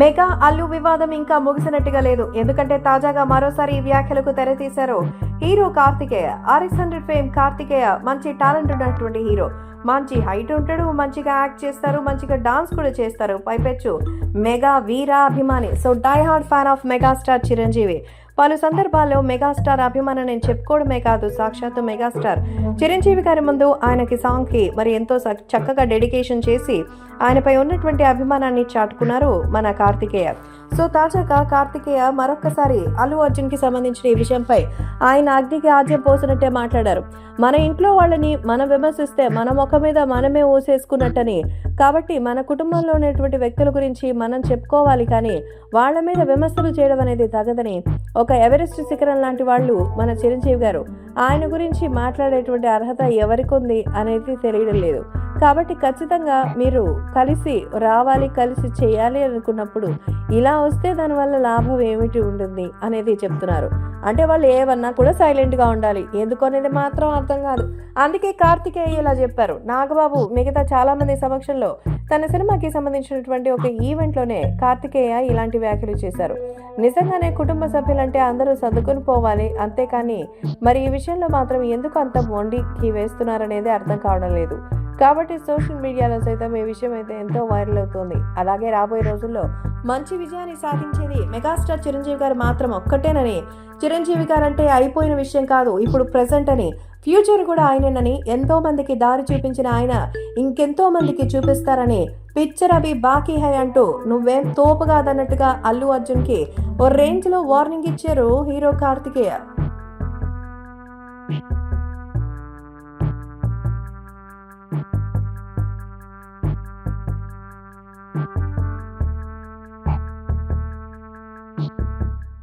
Mega Allu వివాదం ఇంకా ముగిసినట్టుగా లేదు. ఎందుకంటే తాజాగా మరోసారి ఈ వ్యాఖ్యలకు తెరతీశారు hero Karthikeya. RX hundred fame Karthikeya మంచి టాలెంట్ ఉన్నటువంటి హీరో. మంచి హైట్ ఉంటాడు మంచిగా యాక్ట్ చేస్తారు మంచిగా డాన్స్ కూడా చేస్తారు. పైపెచ్చు. మెగా వీరా అభిమాని so die hard fan of megastar Chiranjeevi. పలు సందర్భాల్లో మెగాస్టార్ అభిమానం నేను చెప్పుకోవడమే కాదు సాక్షాత్తు మెగాస్టార్. చిరంజీవి గారి ముందు ఆయనకి సాంగ్కి మరి ఎంతో చక్కగా డెడికేషన్ చేసి ఆయనపై ఉన్నటువంటి అభిమానాన్ని చాటుకున్నారు మన కార్తికేయ. సో తాజాగా కార్తికేయ మరొక్కసారి అల్లు అర్జున్కి సంబంధించిన ఈ విషయంపై ఆయన అగ్నికి ఆజ్యం పోసినట్టే మాట్లాడారు. మన ఇంట్లో వాళ్ళని మనం విమర్శిస్తే మన ముఖం మీద మనమే ఊసేసుకున్నట్టని కాబట్టి మన కుటుంబంలో ఉన్నటువంటి వ్యక్తుల గురించి మనం చెప్పుకోవాలి కానీ వాళ్ళ మీద విమర్శలు చేయడం అనేది తగదని ఒక ఎవరెస్ట్ శిఖరం లాంటి వాళ్ళు మన చిరంజీవి గారు. ఆయన గురించి మాట్లాడేటువంటి అర్హత ఎవరికి ఉంది అనేది తెలియడం లేదు. కాబట్టి ఖచ్చితంగా మీరు కలిసి రావాలి కలిసి చేయాలి అనుకున్నప్పుడు ఇలా వస్తే దానివల్ల లాభం ఏమిటి ఉంటుంది అనేది చెప్తున్నారు. అంటే వాళ్ళు ఏమన్నా కూడా సైలెంట్గా ఉండాలి. ఎందుకు అనేది మాత్రం అర్థం కాదు. అందుకే కార్తికేయ ఇలా చెప్పారు. నాగబాబు మిగతా చాలామంది సమక్షంలో తన సినిమాకి సంబంధించినటువంటి ఒక ఈవెంట్లోనే కార్తికేయ ఇలాంటి వ్యాఖ్యలు చేశారు. నిజంగానే కుటుంబ సభ్యులంటే అందరూ సర్దుకొని పోవాలి. అంతేకాని మరి ఈ విషయంలో మాత్రం ఎందుకు అంత మొండికి వేస్తున్నారనేది అర్థం కావడం లేదు. కాబట్టి సోషల్ మీడియాలో సైతం ఈ విషయం అయితే ఎంతో వైరల్ అవుతుంది. అలాగే రాబోయే రోజుల్లో మంచి విజయాన్ని సాధించేది మెగాస్టార్ చిరంజీవి గారు మాత్రం ఒక్కటేనని. చిరంజీవి గారు అంటే అయిపోయిన విషయం కాదు ఇప్పుడు ప్రెసెంట్ అని. ఫ్యూచర్ కూడా ఆయనేనని ఎంతో మందికి దారి చూపించిన ఆయన ఇంకెంతో మందికి చూపిస్తారని పిక్చర్ అవి బాకీ హై అంటూ నువ్వేం తోపు కాదన్నట్టుగా అల్లు అర్జున్కి ఓ రేంజ్లో వార్నింగ్ ఇచ్చారు హీరో కార్తికేయ.